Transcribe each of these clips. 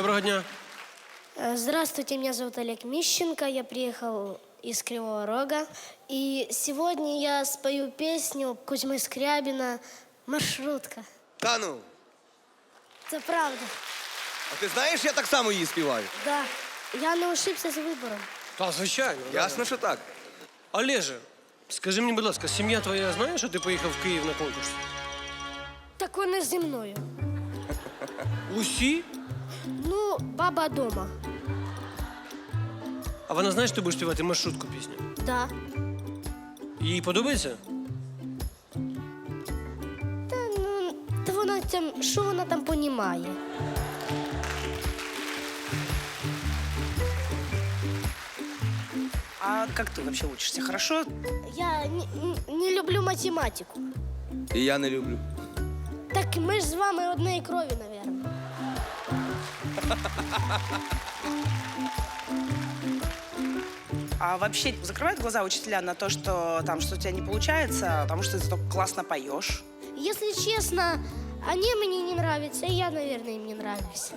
Доброго дня. Э, Здравствуйте, меня зовут Олег Мищенко, я приехал из Кривого Рога. И сегодня я спою песню Кузьмы Скрябина «Маршрутка». Та ну. Это правда. А ти знаєш, я так само її співаю. Да, я не ошибся з вибором. Та, звичайно. да. Ясно, що так. Олеже, скажи мені, будь ласка, сім'я твоя знає, що ти поїхав в Київ на конкурс? Так вони зі мною. Усі? Ну, баба дома. А вона знає, що ти будеш співати маршрутку пісню? Да. Їй подобається? Та ну, та вона там, що вона там понімає? А как ты вообще учишься? Хорошо? Я не, не- не люблю математику. І я не люблю. Так ми ж з вами однієї крові, мабуть. А вообще закрывают глаза учителя на то, что там что у тебя не получается, потому что ты зато классно поешь? Если честно, они мне не нравятся, и я, наверное, им не нравлюсь.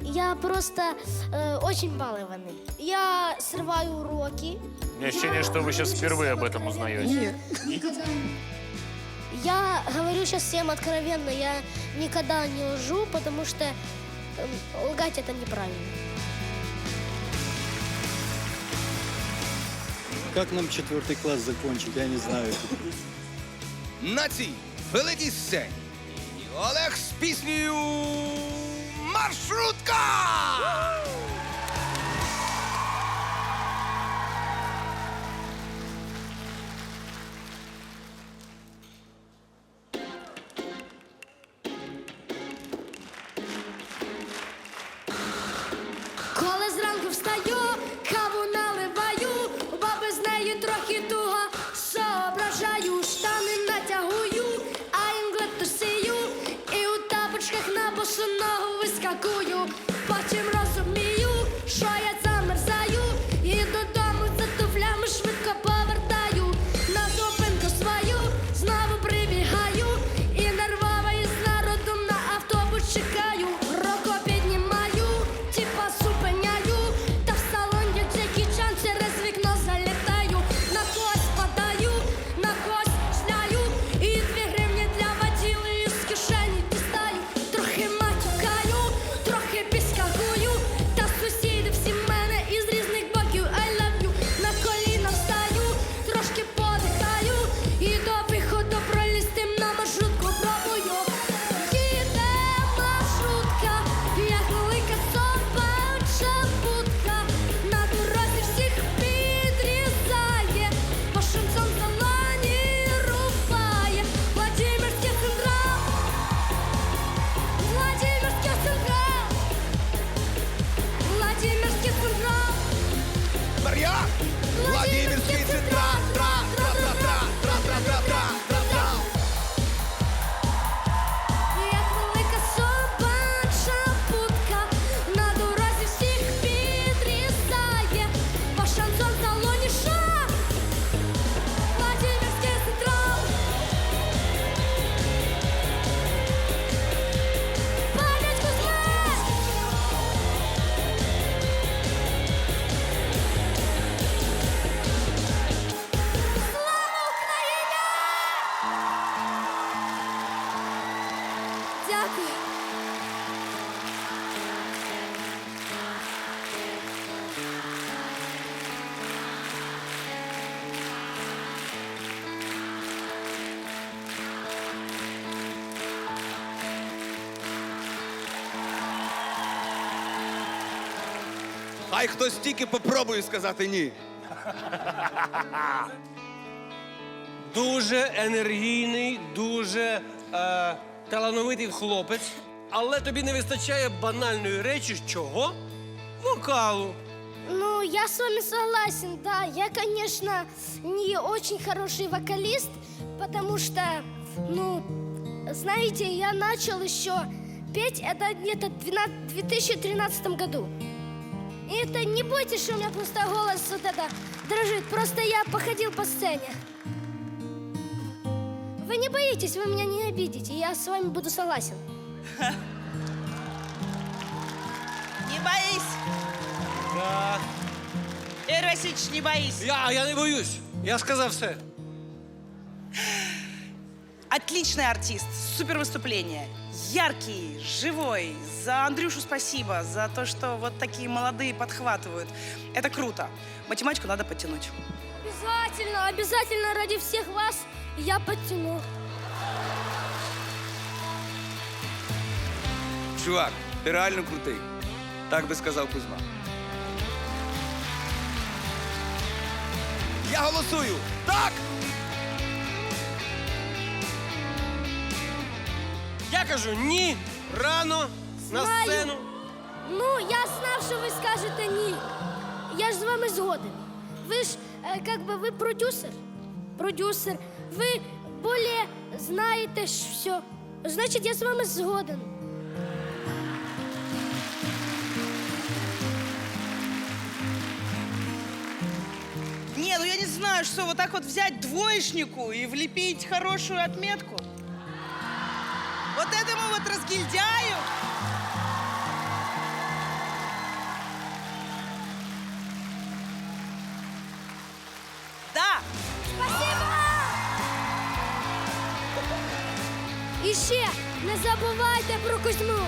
Я просто э, очень балованный. Я срываю уроки. У меня ощущение, что вы сейчас впервые об этом узнаете. Я говорю сейчас всем откровенно, я никогда не лжу, потому что лгать это неправильно. Как нам четвертый класс закончить, я не знаю. На цій великій сцені Олег з піснею Маршрутка! I'll give Дякую. Хай хтось тільки попробує сказати ні. Дуже енергійний, дуже е, талановитий хлопець, але тобі не вистачає банальної речі, чого? Вокалу. Ну, я с вами согласен, да. Я, конечно, не очень хороший вокалист, потому что, ну, знаете, я начал еще петь это где-то в 12 2013 году. И это не бойтесь, что у меня просто голос вот это дрожит. Просто я походил по сцене. Вы не боитесь, вы меня не обидите. Я с вами буду согласен. боись. Так. Васильевич, не боись. Я, я не боюсь. Я сказав все. Отличный артист, супер выступление. Яркий, живой. За Андрюшу спасибо, за то, что вот такие молодые подхватывают. Это круто. Математику надо подтянуть. Обязательно, обязательно ради всех вас я подтяну. Чувак, ти реально крутий. Так би сказав Кузьма. Я голосую! Так! Я кажу ні, рано, на Знаю. сцену. Ну, я знав, що ви скажете ні. Я ж з вами згоден. Ви ж, е, би, ви продюсер. Продюсер. Ви более знаєте все. Значить, я з вами згоден. Не, ну я не знаю, что вот так вот взять двоечнику и влепить хорошую отметку. Вот этому вот разгильдяю. І ще не забувайте про Кузьму.